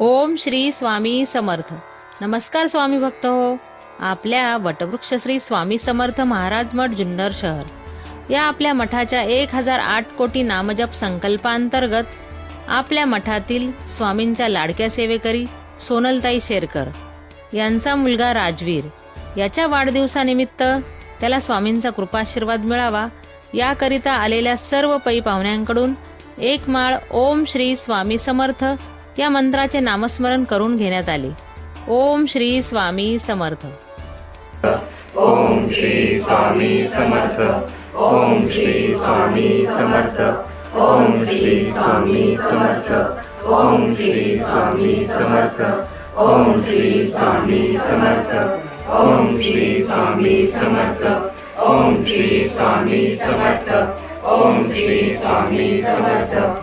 ओम श्री स्वामी समर्थ. नमस्कार स्वामी भक्त हो. आपल्या वटवृक्ष श्री स्वामी समर्थ महाराज मठ जुन्नर शहर. या आपल्या मठाच्या एक हजार आठ कोटी नामजप संकल्पांतर्गत आपल्या मठातील स्वामींच्या लाडक्या सेवेकरी सोनलताई शेरकर यांचा मुलगा राजवीर याच्या वाढदिवसानिमित्त त्याला स्वामींचा कृपाशीर्वाद मिळावा याकरिता आलेल्या सर्व पै पाहुण्यांकडून एक माळ ओम श्री स्वामी समर्थ या मंत्राचे नामस्मरण करून घेण्यात आले. ओम श्री स्वामी समर्थ. ओम श्री स्वामी समर्थ. ओम श्री स्वामी समर्थ. ओम श्री स्वामी समर्थ. ओम श्री स्वामी समर्थ. ओम श्री स्वामी समर्थ. ओम श्री स्वामी समर्थ. ओम श्री स्वामी समर्थ. ओम श्री स्वामी समर्थ.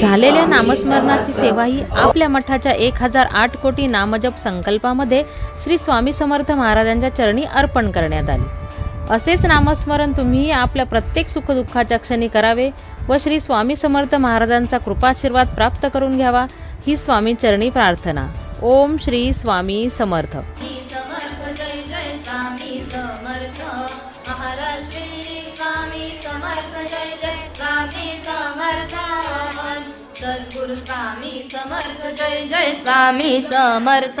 झालेल्या नामस्मरणाची सेवा ही आपल्या मठाच्या एक हजार आठ कोटी नामजप संकल्पामध्ये श्री स्वामी समर्थ महाराजांच्या चरणी अर्पण करण्यात आली. असेच नामस्मरण तुम्हीही आपल्या प्रत्येक सुखदुःखाच्या क्षणी करावे व श्री स्वामी समर्थ महाराजांचा कृपाशीर्वाद प्राप्त करून घ्यावा ही स्वामी चरणी प्रार्थना. ओम श्री स्वामी समर्थ. जय स्वामी समर्थ जय जय। स्वामी समर्थ सद्गुरु स्वामी समर्थ जय जय। स्वामी समर्थ